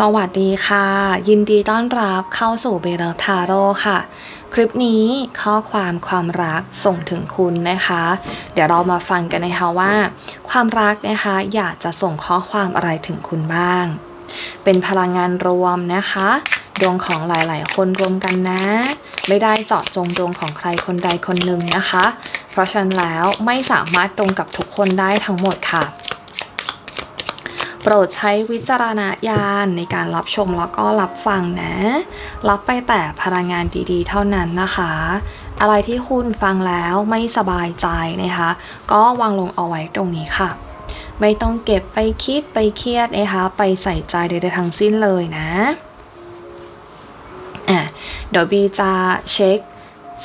สวัสดีค่ะ ยินดีต้อนรับเข้าสู่เบลทาโร่ค่ะ คลิปนี้ข้อความความรักส่งถึงคุณนะคะ เดี๋ยวเรามาฟังกันนะคะว่า ความรักนะคะอยากจะส่งข้อความอะไรถึงคุณบ้าง เป็นพลังงานรวมนะคะดวงของหลายๆ คนรวมกันนะ ไม่ได้เจาะจงดวงของใครคนใดคนหนึ่งนะคะ เพราะฉะนั้นแล้วไม่สามารถตรงกับทุกคนได้ทั้งหมดค่ะ โปรดใช้วิจารณญาณในการรับชมแล้วก็รับฟังนะ รับไปแต่พลังงานดีๆ เท่านั้นนะคะ อะไรที่คุณฟังแล้วไม่สบายใจนะคะ ก็วางลงเอาไว้ตรงนี้ค่ะ ไม่ต้องเก็บไปคิดไปเครียดนะคะ ไปใส่ใจใดๆทั้งสิ้นเลยนะอะเดี๋ยวบีจะเช็ค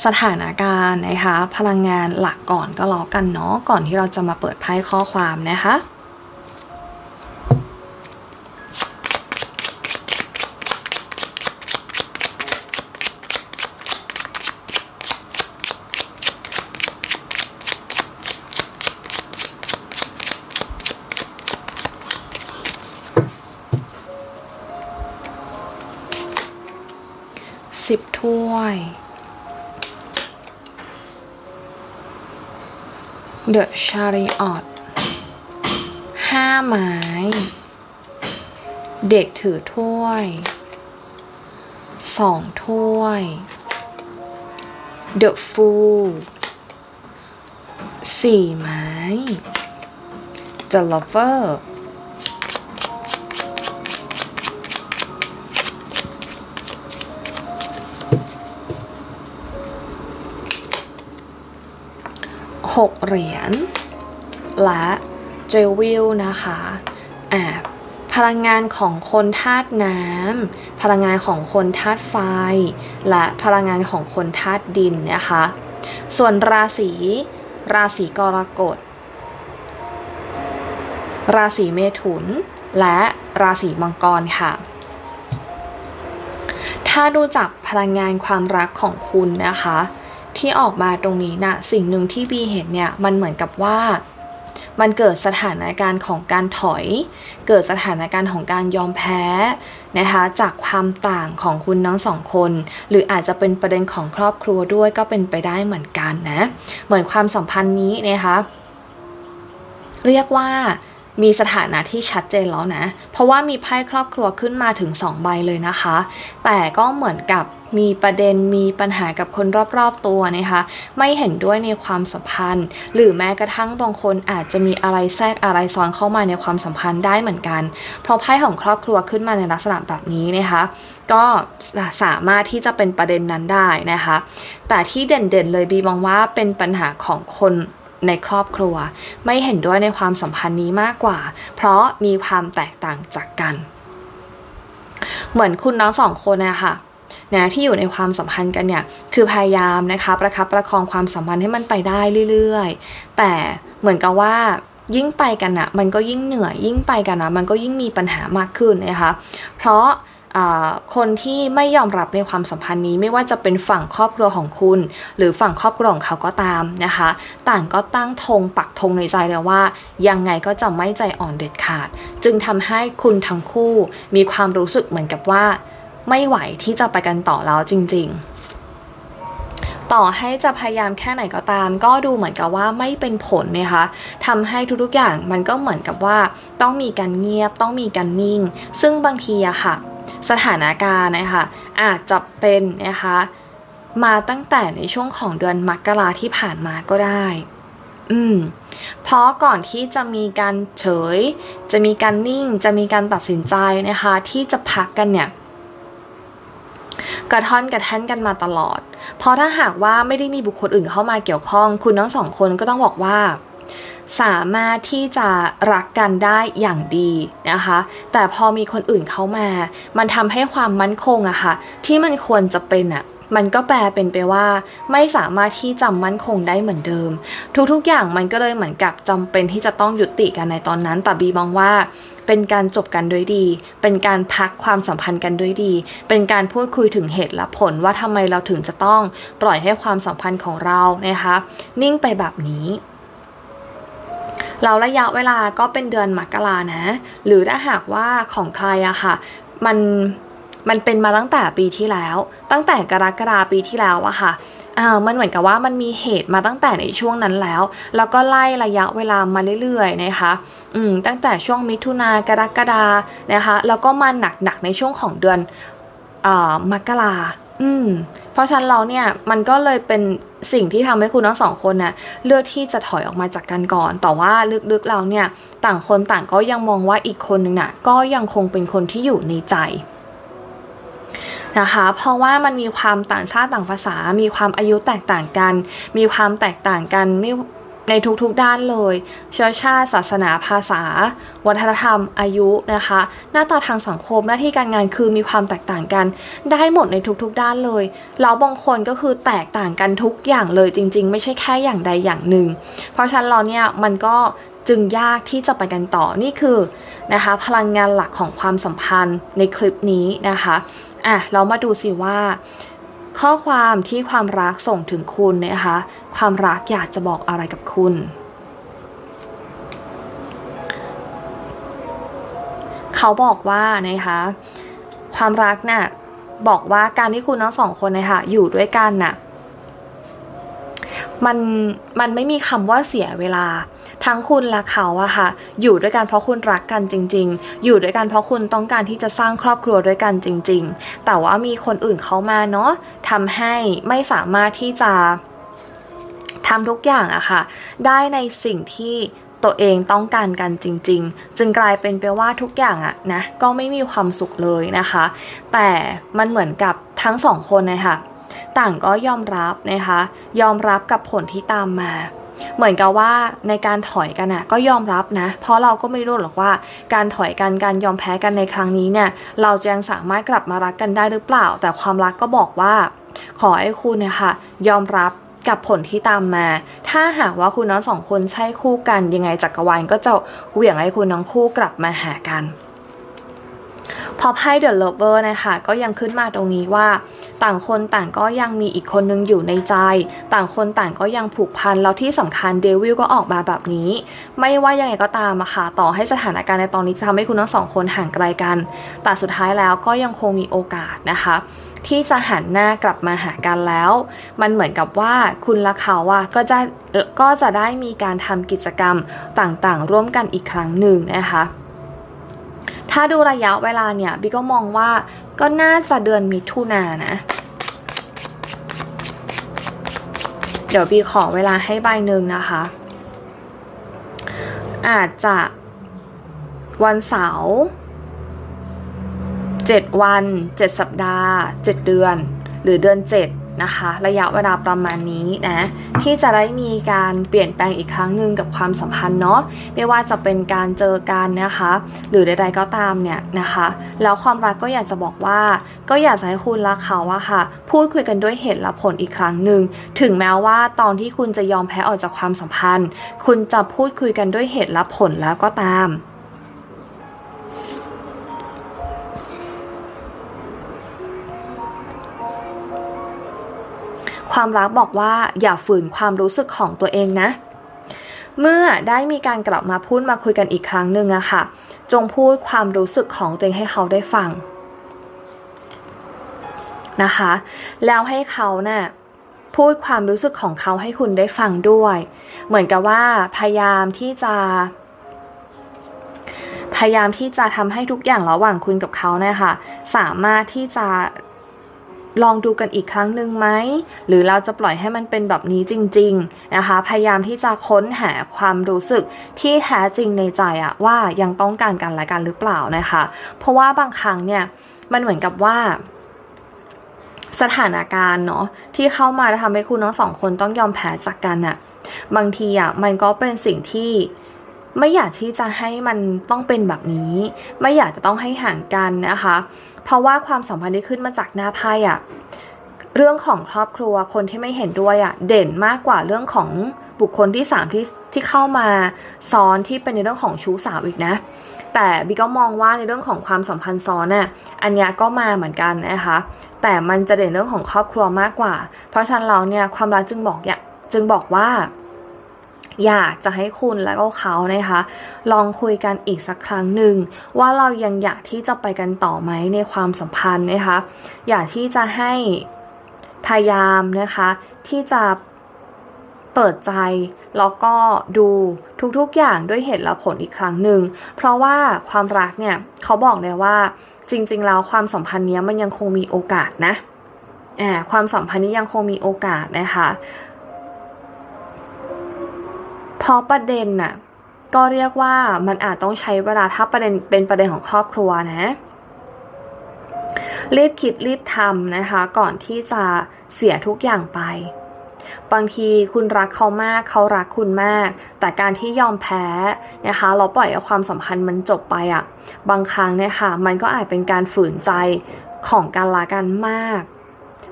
สถานการณ์นะคะ พลังงานหลักก่อนก็แล้วกันเนาะก่อนที่เราจะมาเปิดไพ่ข้อความนะคะ สิบถ้วย The Chariot ห้าไม้ เด็กถือถ้วยสองถ้วย The Fool สี่ไม้ The Lover หกเหรียญ และเจวิลนะคะอ่าพลังงานของคนธาตุน้ำ พลังงานของคนธาตุไฟ และพลังงานของคนธาตุดินนะคะ ส่วนราศีราศีกรกฎ ราศีเมถุน และราศีมังกรค่ะ ถ้าดูจากพลังงานความรักของคุณนะคะ ที่ออกมาตรงนี้นะสิ่งหนึ่งที่บีเห็นเนี่ยมันเหมือนกับว่ามันเกิดสถานการณ์ของการถอย เกิดสถานการณ์ของการยอมแพ้นะคะจากความต่างของคุณทั้งสองคน หรืออาจจะเป็นประเด็นของครอบครัวด้วยก็เป็นไปได้เหมือนกันนะ เหมือนความสัมพันธ์นี้นะคะเรียกว่ามีสถานะที่ชัดเจนแล้วนะ เพราะว่ามีไพ่ครอบครัวขึ้นมาถึง 2 ใบเลยนะคะ แต่ก็เหมือนกับ มีประเด็นมีปัญหากับคนรอบๆตัวนะคะไม่เห็นด้วยในความสัมพันธ์ หรือแม้กระทั่งบางคนอาจจะมีอะไรแทรกอะไรซ้อนเข้ามาในความสัมพันธ์ได้เหมือนกัน เพราะไพ่ของครอบครัวขึ้นมาในลักษณะแบบนี้นะคะก็สามารถที่จะเป็นประเด็นนั้นได้นะคะแต่ที่เด่นๆเลยบีมองว่าเป็นปัญหาของคนในครอบครัว ไม่เห็นด้วยในความสัมพันธ์นี้มากกว่า เพราะมีความแตกต่างจากกัน เหมือนคุณน้องสองคนนะคะ นะที่อยู่ในความสัมพันธ์กันเนี่ยคือพยายามนะคะประคับประคองความสัมพันธ์ให้มันไปได้เรื่อยๆ แต่เหมือนกับว่ายิ่งไปกันอะมันก็ยิ่งเหนื่อยยิ่งไปกันนะมันก็ยิ่งมีปัญหามากขึ้นนะคะเพราะคนที่ไม่ยอมรับในความสัมพันธ์นี้ไม่ว่าจะเป็นฝั่งครอบครัวของคุณ หรือฝั่งครอบครัวของเขาก็ตามนะคะ ต่างก็ตั้งธงปักธงในใจเลยว่า ยังไงก็จะไม่ใจอ่อนเด็ดขาด จึงทำให้คุณทั้งคู่มีความรู้สึกเหมือนกับว่า ไม่ไหวที่จะไปกันต่อแล้วจริง ๆ ต่อให้จะพยายามแค่ไหนก็ตาม ก็ดูเหมือนกับว่าไม่เป็นผลนะคะทำให้ทุกๆอย่างมันก็เหมือนกับว่า ต้องมีการเงียบต้องมีการนิ่ง ซึ่งบางทีอะค่ะ สถานการณ์นะคะอาจจะเป็นนะคะมาตั้งแต่ในช่วงของเดือนมกราที่ผ่านมาก็ได้ อืม เพราะก่อนที่จะมีการเฉย จะมีการนิ่ง จะมีการตัดสินใจนะคะ ที่จะพักกันเนี่ย กระท่อนกระแท่นกันมาตลอด เพราะถ้าหากว่าไม่ได้มีบุคคลอื่นเข้ามาเกี่ยวข้อง คุณทั้งสองคนก็ต้องบอกว่า สามารถที่จะรักกันได้อย่างดีนะคะ แต่พอมีคนอื่นเข้ามา มันทำให้ความมั่นคงอะค่ะ ที่มันควรจะเป็นอะมันก็แปลเป็นไปว่าไม่สามารถที่จะมั่นคงได้เหมือนเดิม ทุกๆอย่างมันก็เลยเหมือนกับจำเป็นที่จะต้องยุติกันในตอนนั้น แต่บีมองว่า เป็นการจบกันด้วยดี เป็นการพักความสัมพันธ์กันด้วยดี เป็นการพูดคุยถึงเหตุและผลว่าทำไมเราถึงจะต้องปล่อยให้ความสัมพันธ์ของเรานะคะนิ่งไปแบบนี้ เราระยะเวลาก็เป็นเดือนมกรานะ หรือถ้าหากว่าของใครอะค่ะ มันมันเป็นมาตั้งแต่ปีที่แล้ว ตั้งแต่กรกฎาปีที่แล้วอะค่ะอ่ามันเหมือนกับว่ามันมีเหตุมาตั้งแต่ในช่วงนั้นแล้ว แล้วก็ไล่ระยะเวลามาเรื่อยๆนะคะ อืม ตั้งแต่ช่วงมิถุนากรกฎานะคะ แล้วก็มาหนักๆในช่วงของเดือนอ่ามกรา อืม เพราะฉะนั้นเราเนี่ยมันก็เลยเป็นสิ่งที่ทำให้คุณทั้งสองคนน่ะเลือกที่จะถอยออกมาจากกันก่อน แต่ว่าลึกๆเราเนี่ยต่างคนต่างก็ยังมองว่าอีกคนนึงน่ะก็ยังคงเป็นคนที่อยู่ในใจนะคะ เพราะว่ามันมีความต่างชาติต่างภาษา มีความอายุแตกต่างกัน มีความแตกต่างกันไม่ ในทุกๆด้านเลย เชื้อชาติ ศาสนาภาษา วัฒนธรรม อายุนะคะ หน้าตาทางสังคมหน้าที่การงานคือมีความแตกต่างกัน ได้หมดในทุกๆด้านเลยแล้วบางคนก็คือแตกต่างกันทุกอย่างเลยจริง ๆ ไม่ใช่แค่อย่างใดอย่างหนึ่ง เพราะฉะนั้นเราเนี่ยมันก็จึงยากที่จะไปกันต่อนี่คือนะคะพลังงานหลักของความสัมพันธ์ในคลิปนี้นะคะอะเรามาดูสิว่า ข้อความที่ความรักส่งถึงคุณนะคะ ความรักอยากจะบอกอะไรกับคุณ เขาบอกว่านะคะความรักน่ะบอกว่าการที่คุณทั้งสองคนนะคะอยู่ด้วยกันน่ะ มันมันไม่มีคำว่าเสียเวลา ทั้งคุณและเขาอะค่ะ อยู่ด้วยกันเพราะคุณรักกันจริง ๆ อยู่ด้วยกันเพราะคุณต้องการที่จะสร้างครอบครัวด้วยกันจริง ๆ แต่ว่ามีคนอื่นเขามาเนาะทำให้ไม่สามารถที่จะทำทุกอย่างอะค่ะ ได้ในสิ่งที่ตัวเองต้องการกันจริง ๆ จึงกลายเป็นไปว่าทุกอย่างอะนะก็ไม่มีความสุขเลยนะคะ แต่มันเหมือนกับทั้งสองคนนะคะ ต่างก็ยอมรับนะคะ ยอมรับกับผลที่ตามมา เหมือนกับว่าในการถอยกันนะก็ยอมรับนะ เพราะเราก็ไม่รู้หรอกว่า การถอยกันการยอมแพ้กันในครั้งนี้เนี่ย เราจะยังสามารถกลับมารักกันได้หรือเปล่า แต่ความรักก็บอกว่า ขอให้คุณเนี่ยค่ะยอมรับกับผลที่ตามมา ถ้าหากว่าคุณทั้งสองคนใช่คู่กันยังไงจักรวาลก็จะเหวี่ยงให้คุณทั้งคู่กลับมาหากัน พอไพ่เดอะเลเวอร์นะคะก็ยังขึ้นมาตรงนี้ว่า ต่างคนต่างก็ยังมีอีกคนนึงอยู่ในใจ ต่างคนต่างก็ยังผูกพันแล้วที่สำคัญเดวิลก็ออกมาแบบนี้ ไม่ว่ายังไงก็ตามอะค่ะต่อให้สถานการณ์ในตอนนี้จะทำให้คุณทั้งสองคนห่างไกลกัน แต่สุดท้ายแล้วก็ยังคงมีโอกาสนะคะ ที่จะหันหน้ากลับมาหากันแล้ว มันเหมือนกับว่าคุณและเขาอะก็จะก็จะได้มีการทำกิจกรรมต่างๆ ร่วมกันอีกครั้งหนึ่งนะคะ ถ้าดูระยะเวลาเนี่ยบิก็มองว่าก็น่าจะเดือนมิถุนายนนะ เดี๋ยวบีขอเวลาให้ใบหนึ่งนะคะ อาจจะวันเสาร์เจ็ดวันเจ็ดสัปดาห์เจ็ดเดือน หรือเดือนเจ็ด นะคะ ระยะเวลาประมาณนี้นะที่จะได้มีการเปลี่ยนแปลงอีกครั้งหนึ่งกับความสัมพันธ์เนาะไม่ว่าจะเป็นการเจอกันนะคะ หรือใดๆก็ตามเนี่ยนะคะ แล้วความรักก็อยากจะบอกว่า ก็อยากจะให้คุณรักเขาอะค่ะ พูดคุยกันด้วยเหตุและผลอีกครั้งหนึ่งถึงแม้ว่าตอนที่คุณจะยอมแพ้ออกจากความสัมพันธ์ คุณจะพูดคุยกันด้วยเหตุและผลแล้วก็ตาม ความรักบอกว่าอย่าฝืนความรู้สึกของตัวเองนะ เมื่อได้มีการกลับมาพูดมาคุยกันอีกครั้งหนึ่งอะค่ะ จงพูดความรู้สึกของตัวเองให้เขาได้ฟังนะคะ แล้วให้เขานะ่ะพูดความรู้สึกของเขาให้คุณได้ฟังด้วย เหมือนกับว่าพยายามที่จะ พยายามที่จะทำให้ทุกอย่างระหว่างคุณกับเขาเนี่ยค่ะ สามารถที่จะ ลองดูกันอีกครั้งหนึ่งไหม หรือเราจะปล่อยให้มันเป็นแบบนี้จริง ๆ นะคะ พยายามที่จะค้นหาความรู้สึกที่แท้จริงในใจอะว่ายังต้องการกันและกันหรือเปล่านะคะ เพราะว่าบางครั้งเนี่ยมันเหมือนกับว่าสถานการณ์เนาะที่เข้ามาแล้วทำให้คุณทั้งสองคนต้องยอมแพ้จากกันอะบางทีอะมันก็เป็นสิ่งที่ ไม่อยากที่จะให้มันต้องเป็นแบบนี้ ไม่อยากจะต้องให้ห่างกันนะคะ เพราะว่าความสัมพันธ์ที่ขึ้นมาจากหน้าไพ่อะเรื่องของครอบครัวคนที่ไม่เห็นด้วยอะเด่นมากกว่าเรื่องของบุคคลที่สามที่ที่เข้ามาซ้อนที่เป็นในเรื่องของชู้สาวอีกนะ แต่บีก็มองว่าในเรื่องของความสัมพันธ์ซ้อนน่ะอันนี้ก็มาเหมือนกันนะคะแต่มันจะเด่นเรื่องของครอบครัวมากกว่า เพราะฉะนั้นเราเนี่ยความรักจึงบอกอย่าจึงบอกว่า อยากจะให้คุณและก็เขานะคะ ลองคุยกันอีกสักครั้งหนึ่งว่าเรายังอยากที่จะไปกันต่อไหมในความสัมพันธ์นะคะ อยากที่จะให้พยายามนะคะ ที่จะเปิดใจแล้วก็ดูทุกๆอย่างด้วยเหตุและผลอีกครั้งหนึ่ง เพราะว่าความรักเนี่ยเขาบอกเลยว่าจริง ๆ แล้วความสัมพันธ์เนี้ยมันยังคงมีโอกาสนะความสัมพันธ์นี้ยังคงมีโอกาสนะคะ เพราะประเด็นน่ะก็เรียกว่ามันอาจต้องใช้เวลาถ้าประเด็นเป็นประเด็นของครอบครัวนะรีบคิดรีบทำนะคะ ก่อนที่จะเสียทุกอย่างไป บางทีคุณรักเขามากเขารักคุณมาก แต่การที่ยอมแพ้นะคะ เราปล่อยให้ความสัมพันธ์มันจบไปอะ่ะ บางครั้งเนี่ยค่ะ มันก็อาจเป็นการฝืนใจของกันละกันมาก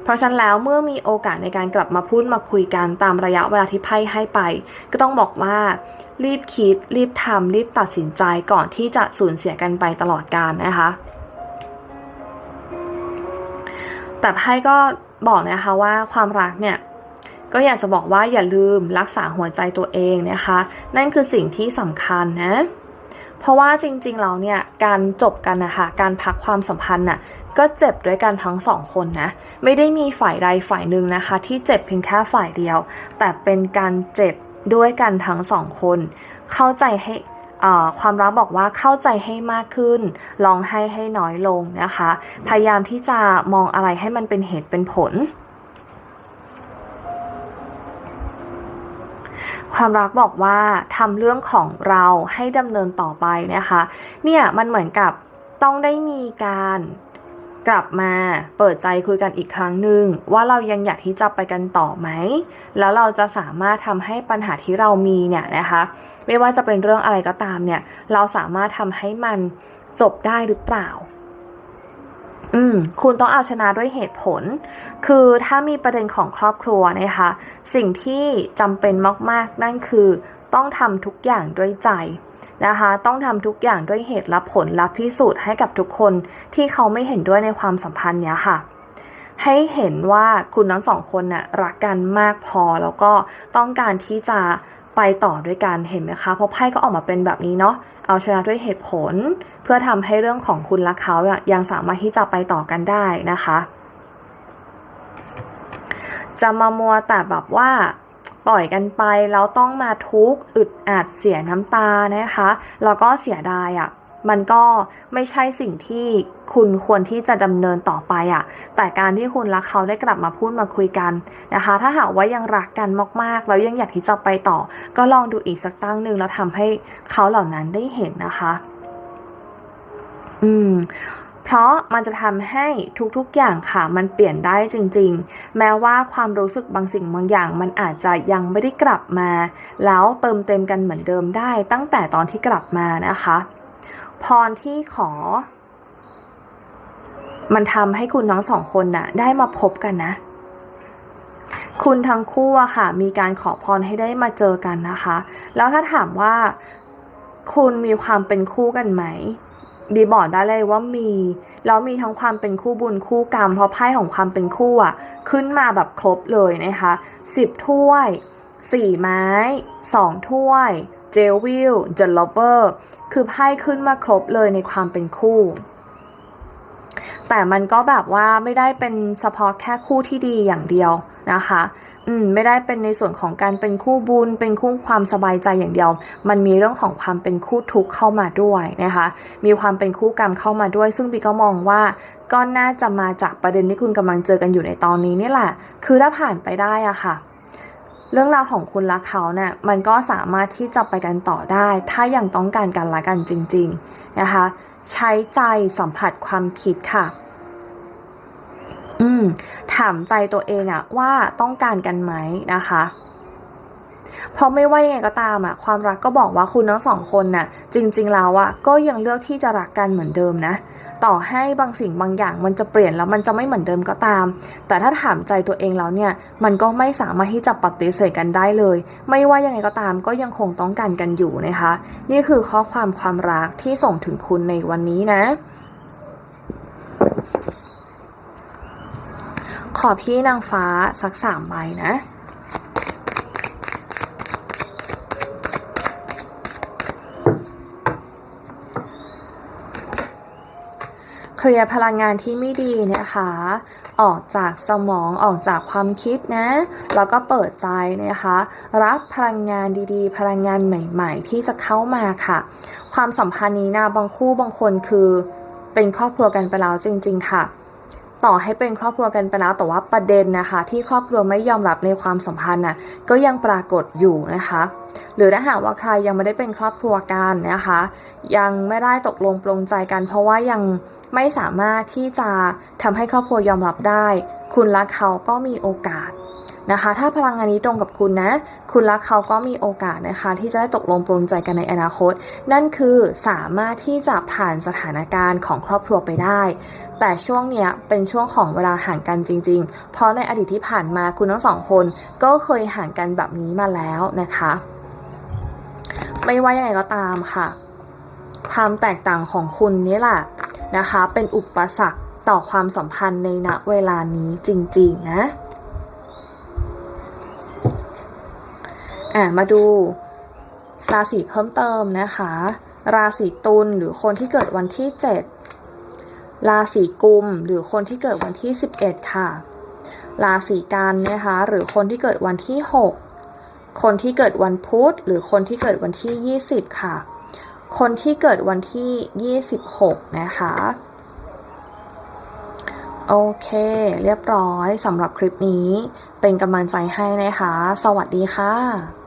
เพราะฉะนั้นแล้วเมื่อมีโอกาสในการกลับมาพูดมาคุยกันตามระยะเวลาที่ไพ่ให้ไป ก็ต้องบอกว่า รีบคิด รีบทำรีบตัดสินใจก่อนที่จะสูญเสียกันไปตลอดกาลนะคะ แต่ไพ่ก็บอกนะคะว่าความรักเนี่ยก็อยากจะบอกว่าอย่าลืมรักษาหัวใจตัวเองนะคะ นั่นคือสิ่งที่สำคัญนะ เพราะว่าจริงๆเราเนี่ยการจบกันนะคะการพักความสัมพันธ์น่ะ ก็เจ็บด้วยกันทั้งสองคนนะ ไม่ได้มีฝ่ายใดฝ่ายหนึ่งนะคะ ที่เจ็บเพียงแค่ฝ่ายเดียว แต่เป็นการเจ็บด้วยกันทั้งสองคน เข้าใจให้ความรักบอกว่าเข้าใจให้มากขึ้น ลองให้ให้น้อยลงนะคะ พยายามที่จะมองอะไรให้มันเป็นเหตุเป็นผล ความรักบอกว่าทำเรื่องของเราให้ดำเนินต่อไปนะคะ เนี่ยมันเหมือนกับต้องได้มีการ กลับมาเปิดใจคุยกันอีกครั้งหนึ่งว่าเรายังอยากที่จะไปกันต่อไหม แล้วเราจะสามารถทำให้ปัญหาที่เรามีเนี่ยนะคะ ไม่ว่าจะเป็นเรื่องอะไรก็ตามเนี่ยเราสามารถทำให้มันจบได้หรือเปล่า อืมคุณต้องเอาชนะด้วยเหตุผล คือถ้ามีประเด็นของครอบครัวนะคะ สิ่งที่จำเป็นมากๆ นั่นคือ ต้องทำทุกอย่างด้วยใจ นะคะ ต้องทำทุกอย่างด้วยเหตุและผลและพิสูจน์ให้กับทุกคนที่เขาไม่เห็นด้วยในความสัมพันธ์เนี้ยค่ะ ให้เห็นว่าคุณทั้งสองคนน่ะรักกันมากพอแล้วก็ต้องการที่จะไปต่อด้วยกันเห็นไหมคะเพราะไพ่ก็ออกมาเป็นแบบนี้เนาะเอาชนะด้วยเหตุผล เพื่อทำให้เรื่องของคุณและเขายังสามารถที่จะไปต่อกันได้นะคะ จะมามัวแต่แบบว่า ปล่อยกันไปแล้วต้องมาทุกข์อึดอัดเสียน้ำตานะคะแล้วก็เสียดายอะ่ะมันก็ไม่ใช่สิ่งที่คุณควรที่จะดำเนินต่อไปอะ่ะ แต่การที่คุณและเขาได้กลับมาพูดมาคุยกันนะคะ ถ้าหากว่ายังรักกันมากๆ แล้วยังอยากที่จะไปต่อ ก็ลองดูอีกสักตั้งหนึ่งแล้วทำให้เขาเหล่านั้นได้เห็นนะคะ อืม เพราะมันจะทำให้ทุกๆอย่างค่ะมันเปลี่ยนได้จริง ๆ แม้ว่าความรู้สึกบางสิ่งบางอย่าง มันอาจจะยังไม่ได้กลับมา แล้วเติมเต็มกันเหมือนเดิมได้ ตั้งแต่ตอนที่กลับมานะคะ พรที่ขอ มันทำให้คุณน้องสองคนน่ะได้มาพบกันนะ คุณทั้งคู่อะค่ะ มีการขอพรให้ได้มาเจอกันนะคะ แล้วถ้าถามว่า คุณมีความเป็นคู่กันไหม บีบอกได้เลยว่ามี แล้วมีทั้งความเป็นคู่บุญคู่กรรม เพราะไพ่ของความเป็นคู่อะ ขึ้นมาแบบครบเลยนะคะสิบถ้วยสี่ไม้สองถ้วยเจลวิลเจลลเบอร์คือไพ่ขึ้นมาครบเลยในความเป็นคู่ แต่มันก็แบบว่าไม่ได้เป็นเฉพาะแค่คู่ที่ดีอย่างเดียวนะคะ อืมไม่ได้เป็นในส่วนของการเป็นคู่บุญ เป็นคู่ความสบายใจอย่างเดียว มันมีเรื่องของความเป็นคู่ทุกข์เข้ามาด้วยนะคะ มีความเป็นคู่กรรมเข้ามาด้วย ซึ่งปีก็มองว่าก็น่าจะมาจากประเด็นที่คุณกำลังเจอกันอยู่ในตอนนี้นี่แหละ คือถ้าผ่านไปได้อะค่ะ เรื่องราวของคุณและเขาเนี่ยมันก็สามารถที่จะไปกันต่อได้ ถ้ายังต้องการกันละกันจริง ๆนะคะ ใช้ใจสัมผัสความคิดค่ะ อืม ถามใจตัวเองอะว่าต้องการกันไหมนะคะ เพราะไม่ว่ายังไงก็ตามอะความรักก็บอกว่าคุณทั้งสองคนน่ะ จริงๆแล้วอะก็ยังเลือกที่จะรักกันเหมือนเดิมนะ ต่อให้บางสิ่งบางอย่างมันจะเปลี่ยนแล้วมันจะไม่เหมือนเดิมก็ตาม แต่ถ้าถามใจตัวเองแล้วเนี่ย มันก็ไม่สามารถที่จะปฏิเสธกันได้เลย ไม่ว่ายังไงก็ตามก็ยังคงต้องการกันอยู่นะคะ นี่คือข้อความความรักที่ส่งถึงคุณในวันนี้นะ ขอพี่นางฟ้าสักสามใบนะเคลียพลังงานที่ไม่ดีเนี่ะคะ ออกจากสมองออกจากความคิดนะ แล้วก็เปิดใจนะคะ รับพลังงานดีๆ พลังงานใหม่ๆ ที่จะเข้ามาค่ะ ความสัมพันธ์นี้นะบางคู่บางคนคือเป็นครอบครัวกันไปแล้วจริง ๆ ค่ะ ต่อให้เป็นครอบครัวกันไปแล้วแต่ว่าประเด็นนะคะ ที่ครอบครัวไม่ยอมรับในความสัมพันธ์น่ะก็ยังปรากฏอยู่นะคะ หรือถ้าหากว่าใครยังไม่ได้เป็นครอบครัวกันนะคะ ยังไม่ได้ตกลงปลงใจกัน เพราะว่ายังไม่สามารถที่จะทำให้ครอบครัวยอมรับได้ คุณรักเขาก็มีโอกาสนะคะ ถ้าพลังงานนี้ตรงกับคุณนะ คุณรักเขาก็มีโอกาสนะคะ ที่จะได้ตกลงปลงใจกันในอนาคต นั่นคือสามารถที่จะผ่านสถานการณ์ของครอบครัวไปได้ แต่ช่วงเนี้ยเป็นช่วงของเวลาห่างกันจริง ๆ เพราะในอดีตที่ผ่านมาคุณทั้งสองคนก็เคยห่างกันแบบนี้มาแล้วนะคะ ไม่ว่ายังไงก็ตามค่ะ ความแตกต่างของคุณนี่แหละนะคะ เป็นอุปสรรคต่อความสัมพันธ์ในณเวลานี้จริง ๆ นะอะมาดูราศีเพิ่มเติมนะคะ ราศีตุลหรือคนที่เกิดวันที่ 7 ราศีกุมหรือคนที่เกิดวันที่ 11 ค่ะ ราศีกันนะคะหรือคนที่เกิดวันที่ 6 คนที่เกิดวันพุธหรือคนที่เกิดวันที่ 20 ค่ะ คนที่เกิดวันที่ 26 นะคะโอเค เรียบร้อยสำหรับคลิปนี้เป็นกำลังใจให้นะคะ สวัสดีค่ะ